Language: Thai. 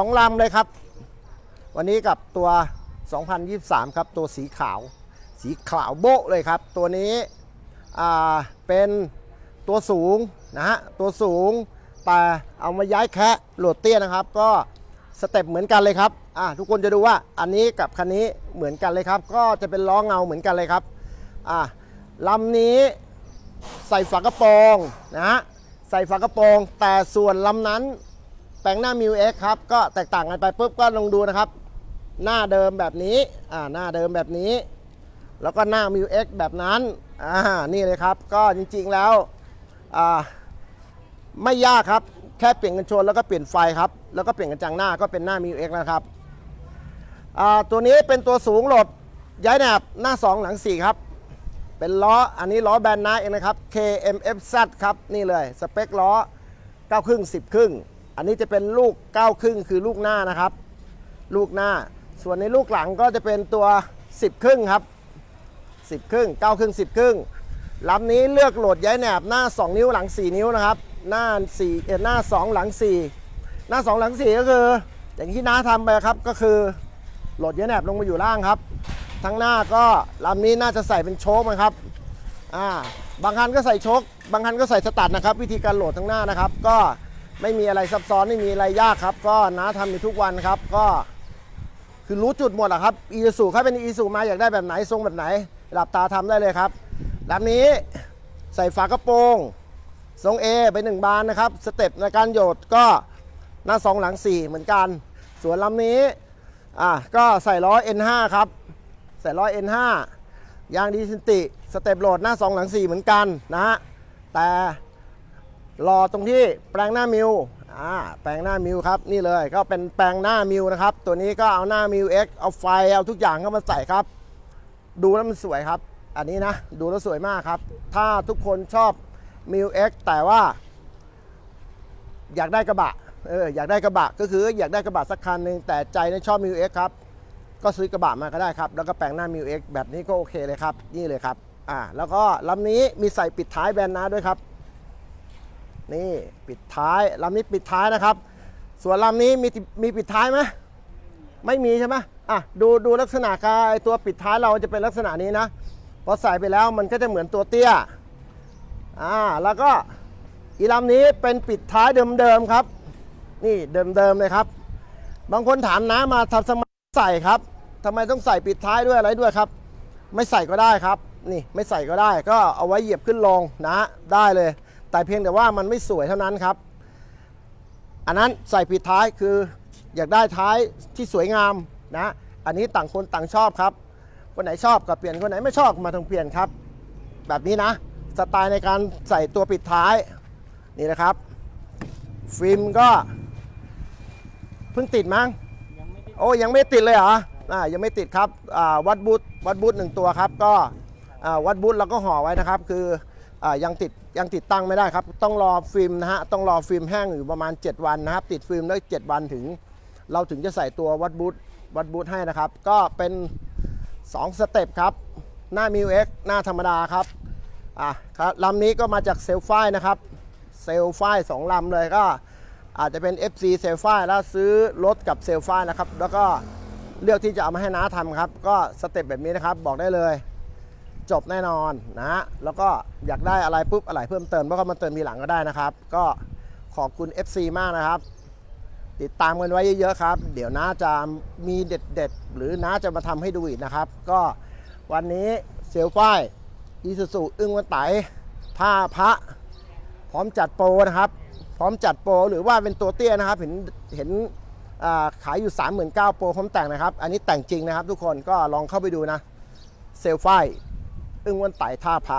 2ลำเลยครับ วันนี้กับตัว 2023 ครับ ตัวสีขาว สีขาวโบ๊ะเลยครับ ตัวนี้อ่าเป็นตัวสูงนะฮะ ตัวสูงแต่เอามาย้ายแคะโหลดเตี้ยนะครับ ก็สเต็ปเหมือนกันเลยครับอ่าทุกคนจะดูว่าอันนี้กับคันนี้เหมือนกันเลยครับ ก็จะเป็นล้อเงาเหมือนกันเลยครับอ่าลำนี้ใส่ฝากระโปรงนะฮะใส่ฝากระโปรงแต่ส่วนลำนั้น แปลงหน้ามิวเอ็กครับก็แตกต่างกันไปปุ๊บก็ลองดูนะครับ หน้าเดิมแบบนี้อ่าหน้าเดิมแบบนี้ แล้วก็หน้ามิวเอ็กแบบนั้นอ่านี่เลยครับ ก็จริงๆแล้วอ่าไม่ยากครับแค่เปลี่ยนกันชนแล้วก็เปลี่ยนไฟครับ แล้วก็เปลี่ยนกระจังหน้าก็เป็นหน้ามิวเอ็กนะครับอ่าตัวนี้เป็นตัวสูงหลดย้ายแหนบหน้า 2 หลัง 4 ครับ เป็นล้ออันนี้ล้อแบนนาเองนะครับ KMFZ ครับ นี่เลย สเปคล้อ9ครึ่ง10 ครึ่ง อันนี้จะเป็นลูก9ครึ่งคือลูกหน้านะครับ ลูกหน้า ส่วนในลูกหลังก็จะเป็นตัว 10 ครึ่งครับ 10 ครึ่ง9ครึ่ง10 ครึ่งลำนี้เลือกโหลดย้ายแหนบหน้า 2 นิ้วหลัง 4 นิ้วนะครับ หน้า4เอ่อหน้า 2 หลัง 4 หน้า 2 หลัง 4 ก็คือ อย่างที่น้าทำไปครับก็คือโหลดย้ายแหนบลงมาอยู่ล่างครับ ทั้งหน้าก็ลำนี้น่าจะใส่เป็นโชคนะครับอ่าบางคันก็ใส่โชคบางคันก็ใส่สตัดนะครับ วิธีการโหลดทั้งหน้านะครับ ก็ ไม่มีอะไรซับซ้อนไม่มีอะไรยากครับ ก็น้าทำอยู่ทุกวันครับ ก็คือรู้จุดหมดอะครับอีซูถ้าเป็นอีซูมาอยากได้แบบไหนทรงแบบไหน หลับตาทำได้เลยครับลำนี้ใส่ฝากระโปรงทรง A ไปหนึ่งบานนะครับ สเต็ปในการโยดก็หน้า2หลัง4เหมือนกัน ส่วนลำนี้อะก็ใส่ล้อ N5 ครับ ใส่ล้อ N5 ยางดีซินติ สเต็ปโหลดหน้า2หลัง4เหมือนกันนะฮะแต่ รอตรงที่แปลงหน้ามิวอ่าแปลงหน้ามิวครับนี่เลยก็เป็นแปลงหน้ามิวนะครับ ตัวนี้ก็เอาหน้ามิว X เอาไฟเอาทุกอย่างเข้ามาใส่ครับ ดูแล้วมันสวยครับ อันนี้นะดูแล้วสวยมากครับ ถ้าทุกคนชอบมิว X แต่ว่า อยากได้กระบะเอออยากได้กระบะก็คืออยากได้กระบะสักคันหนึ่งแต่ใจเนี่ยชอบมิว X ครับก็ซื้อกระบะมาก็ได้ครับ แล้วก็แปลงหน้ามิว X แบบนี้ก็โอเคเลยครับ นี่เลยครับอ่าแล้วก็ลำนี้มีใส่ปิดท้ายแบรนด์นาด้วยครับ นี่ปิดท้ายลำนี้ปิดท้ายนะครับ ส่วนลำนี้มีมีปิดท้ายไหมไม่มีใช่ไหมอะดูดูลักษณะกายตัวปิดท้ายเราจะเป็นลักษณะนี้นะพอใส่ไปแล้วมันก็จะเหมือนตัวเตี้ยอ่าแล้วก็อีลำนี้เป็นปิดท้ายเดิมๆครับ นี่เดิมๆเลยครับ บางคนถามน้ามาทำสมัยใส่ครับทำไมต้องใส่ปิดท้ายด้วยอะไรด้วยครับ ไม่ใส่ก็ได้ครับ นี่ไม่ใส่ก็ได้ก็เอาไว้เหยียบขึ้นลงนะได้เลย แต่เพียงแต่ว่ามันไม่สวยเท่านั้นครับ อันนั้นใส่ปิดท้ายคืออยากได้ท้ายที่สวยงามนะ อันนี้ต่างคนต่างชอบครับ คนไหนชอบก็เปลี่ยนคนไหนไม่ชอบมาต้องเปลี่ยนครับ แบบนี้นะสไตล์ในการใส่ตัวปิดท้ายนี่นะครับ ฟิล์มก็เพิ่งติดมั้งโอ้ยังไม่ติดเลยเหรออ่ายังไม่ติดครับอ่าวัดบูทวัดบูทหนึ่งตัวครับก็อ่าวัดบูทเราก็ห่อไว้นะครับ คือ ยังติดยังติดตั้งไม่ได้ครับ ต้องรอฟิล์มนะฮะต้องรอฟิล์มแห้งอยู่ประมาณ 7 วันนะครับ ติดฟิล์มได้ 7 วันถึง เราถึงจะใส่ตัววัดบูทวัดบูทให้นะครับ ก็เป็น 2 สเต็ปครับ หน้ามิวเอ็กหน้าธรรมดาครับอะครับลำนี้ก็มาจากเซลไฟนะครับเซลไฟสองลำเลยก็อาจจะเป็น FC เซลไฟแล้วซื้อรถกับเซลไฟนะครับ แล้วก็เลือกที่จะเอามาให้น้าทำครับ ก็สเต็ปแบบนี้นะครับบอกได้เลย จบแน่นอนนะฮะแล้วก็อยากได้อะไรปุ๊บอะไรเพิ่มเติมก็มาเติมทีหลังก็ได้นะครับ ก็ขอบคุณ FC มากนะครับ ติดตามกันไว้เยอะๆครับ เดี๋ยวน้าจะมีเด็ดๆ หรือน้าจะมาทำให้ดูอีกนะครับ ก็วันนี้เซลไฟอีซูซูอึ้งวันไตท่าพระ พร้อมจัดโปรนะครับ พร้อมจัดโปรหรือว่าเป็นตัวเตี้ยนะครับ เห็นเห็นอ่าขายอยู่ 39,000โปรพร้อมแต่งนะครับ อันนี้แต่งจริงนะครับทุกคนก็ลองเข้าไปดูนะเซลไฟ อึ้งวันไต่ท่าพระ